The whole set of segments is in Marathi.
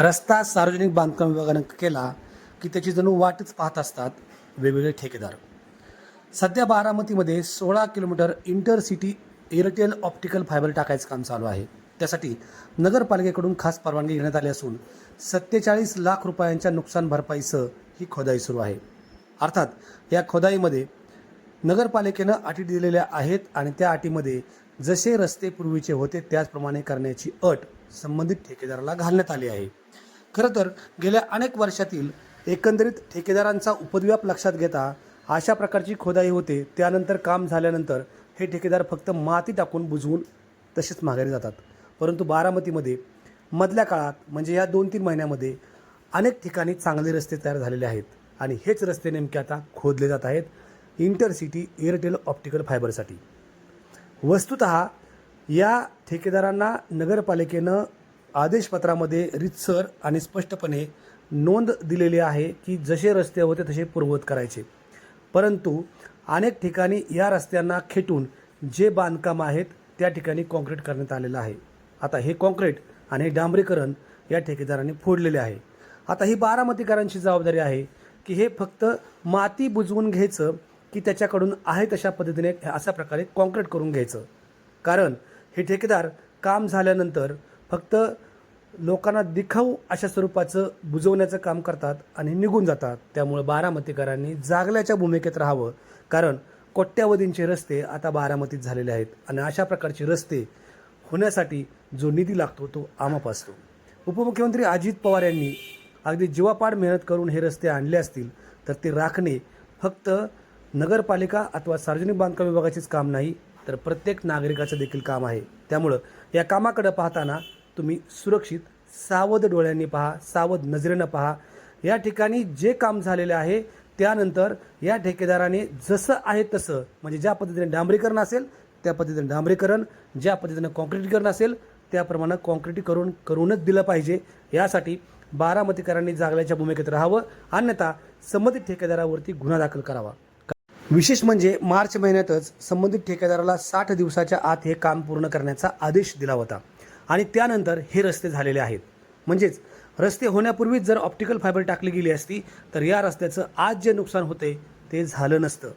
रस्ता सार्वजनिक बांधकाम विभागानं केला की त्याची जणू वाटच पाहत असतात वेगवेगळे ठेकेदार. सध्या बारामतीमध्ये सोळा kilometre intercity Airtel optical fibre टाकायचं काम चालू आहे. त्यासाठी नगरपालिकेकडून खास परवानगी घेण्यात आली असून सत्तेचाळीस लाख रुपयांच्या नुकसान भरपाईसह ही खोदाई सुरू आहे. अर्थात या खोदाईमध्ये नगरपालिकेनं अटी दिलेल्या आहेत आणि त्या अटीमध्ये जसे रस्ते पूर्वीचे होते त्याचप्रमाणे करण्याची अट संबंधित ठेकेदाराला घालण्यात आली आहे. खरं तर गेल्या अनेक वर्षातील एकंदरीत ठेकेदारांचा उपद्व्याप लक्षात घेता अशा प्रकारची खोदाई होते. त्यानंतर काम झाल्यानंतर हे ठेकेदार फक्त माती टाकून बुजवून तसेच माघारी जातात. परंतु बारामतीमध्ये मधल्या काळात म्हणजे या दोन तीन महिन्यामध्ये अनेक ठिकाणी चांगले रस्ते तयार झालेले आहेत. आणि हेच रस्ते नेमके आता खोदले जात आहेत इंटरसिटी एअरटेल ऑप्टिकल फायबरसाठी. वस्तुत या ठेकेदारांना नगरपालिकेनं आदेशपत्रामध्ये रितसर आणि स्पष्टपणे नोंद दिलेली आहे की जसे रस्ते होते तसे पूर्ववत करायचे. परंतु अनेक ठिकाणी या रस्त्यांना खेटून जे बांधकाम आहेत त्या ठिकाणी कॉन्क्रीट करण्यात आलेलं आहे. आता हे कॉन्क्रीट आणि हे डांबरीकरण या ठेकेदारांनी फोडलेले आहे. आता ही बारामतीकरांची जबाबदारी आहे की हे फक्त माती बुजवून घ्यायचं की त्याच्याकडून आहे तशा पद्धतीने अशा प्रकारे कॉन्क्रीट करून घ्यायचं. कारण हे ठेकेदार काम झाल्यानंतर फक्त लोकांना दिखाऊ अशा स्वरूपाचं बुजवण्याचं काम करतात आणि निघून जातात. त्यामुळं बारामतीकरांनी जागल्याच्या भूमिकेत राहावं. कारण कोट्यावधींचे रस्ते आता बारामतीत झालेले आहेत आणि अशा प्रकारचे रस्ते होण्यासाठी जो निधी लागतो तो आमाप असतो. उपमुख्यमंत्री अजित पवार यांनी अगदी जीवापाड मेहनत करून हे रस्ते आणले असतील तर ते राखणे फक्त नगरपालिका अथवा सार्वजनिक बांधकाम विभागाचेच काम नाही तर प्रत्येक नागरिकाचं देखील काम आहे. त्यामुळं या कामाकडे पाहताना तुम्ही सुरक्षित सावध डोळ्यांनी पहा सावध नजरेनं पहा. या ठिकाणी जे काम झालेले आहे त्यानंतर या ठेकेदाराने जसं आहे तसं म्हणजे ज्या पद्धतीने डांबरीकरण असेल त्या पद्धतीने डांबरीकरण ज्या पद्धतीने कॉन्क्रिटीकरण असेल त्याप्रमाणे करून करूनच दिलं पाहिजे. यासाठी बारामतीकरांनी जागल्याच्या भूमिकेत राहावं. अन्यथा संबंधित ठेकेदारावरती गुन्हा दाखल करावा. विशेष म्हणजे मार्च महिन्यातच संबंधित ठेकेदाराला साठ दिवसाच्या आत हे काम पूर्ण करण्याचा आदेश दिला होता. आणि त्यानंतर हे रस्ते झालेले आहेत. म्हणजेच रस्ते होण्यापूर्वीच जर ऑप्टिकल फायबर टाकली गेली असती तर या रस्त्याचं आज जे नुकसान होते ते झालं नसतं.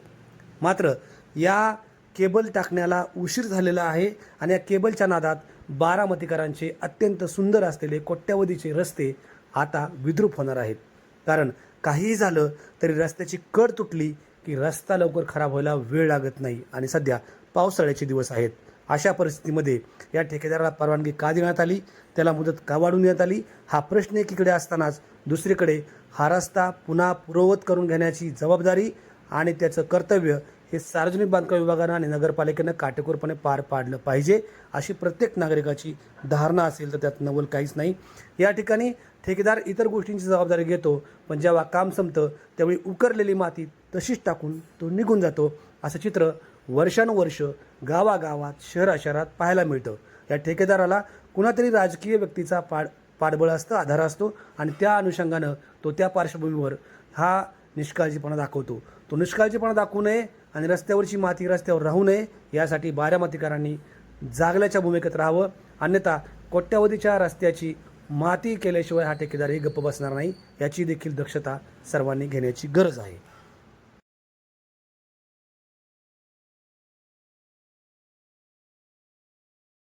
मात्र या केबल टाकण्याला उशीर झालेला आहे आणि या केबलच्या नादात बारामतीकरांचे अत्यंत सुंदर असलेले कोट्यावधीचे रस्ते आता विद्रूप होणार आहेत. कारण काहीही झालं तरी रस्त्याची कड तुटली की रस्ता लवकर खराब व्हायला वेळ लागत नाही आणि सध्या पावसाळ्याचे दिवस आहेत. अशा परिस्थितीमध्ये या ठेकेदाराला परवानगी का देण्यात आली? त्याला मुदत का वाढून देण्यात आली? हा प्रश्न एकीकडे असतानाच दुसरीकडे हा रस्ता पुन्हा पूर्ववत करून घेण्याची जबाबदारी आणि त्याचं कर्तव्य हे सार्वजनिक बांधकाम विभागानं आणि नगरपालिकेनं काटेकोरपणे पार पाडलं पाहिजे अशी प्रत्येक नागरिकाची धारणा असेल तर त्यात नवल काहीच नाही. या ठिकाणी ठेकेदार इतर गोष्टींची जबाबदारी घेतो पण जेव्हा काम संपतं त्यावेळी उकरलेली माती तशीच टाकून तो निघून जातो. असं चित्र वर्षानुवर्ष गावागावात शहरा शहरात पाहायला मिळतं. या ठेकेदाराला कुणातरी राजकीय व्यक्तीचा पाड पाठबळ असतं आधार असतो आणि त्या अनुषंगानं तो त्या पार्श्वभूमीवर हा निष्काळजीपणा दाखवतो. तो निष्काळजीपणा दाखवू नये आणि रस्त्यावरची माती रस्त्यावर राहू नये यासाठी बारामतीकरांनी जागल्याच्या भूमिकेत राहावं. अन्यथा कोट्यावधीच्या रस्त्याची माती केल्याशिवाय हा ठेकेदारही गप्प बसणार नाही याची देखील दक्षता सर्वांनी घेण्याची गरज आहे.